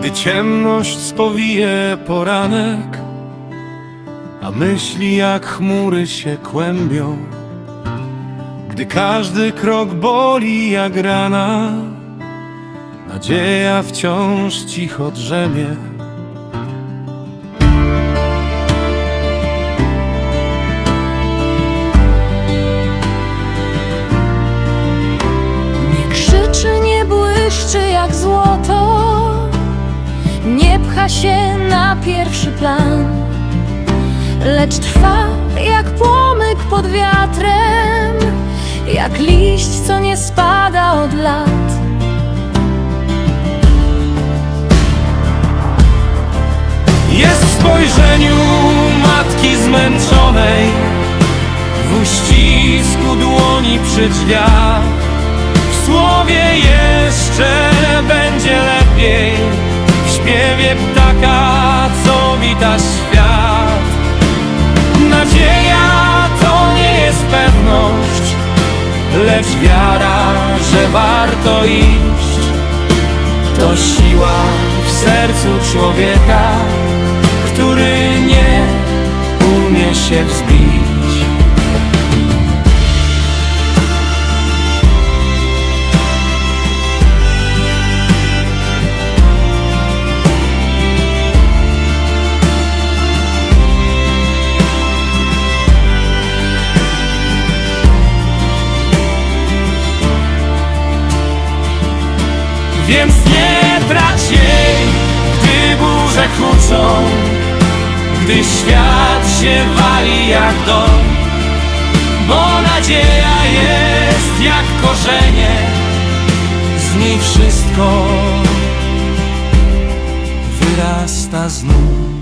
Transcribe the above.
Gdy ciemność spowije poranek A myśli jak chmury się kłębią. Gdy każdy krok boli jak rana Nadzieja wciąż cicho drzemie. Nie krzyczy, nie błyszczy jak złoto Się na pierwszy plan Lecz trwa jak płomyk pod wiatrem Jak liść, co nie spada od lat. Jest w spojrzeniu matki zmęczonej W uścisku dłoni przy drzwiach. W słowie jeszcze Lecz wiara, że warto iść To siła w sercu człowieka który nie umie się wzbić. Więc nie trać jej, gdy burze kłócą. Gdy świat się wali jak dom. Bo nadzieja jest jak korzenie. Z niej wszystko wyrasta znów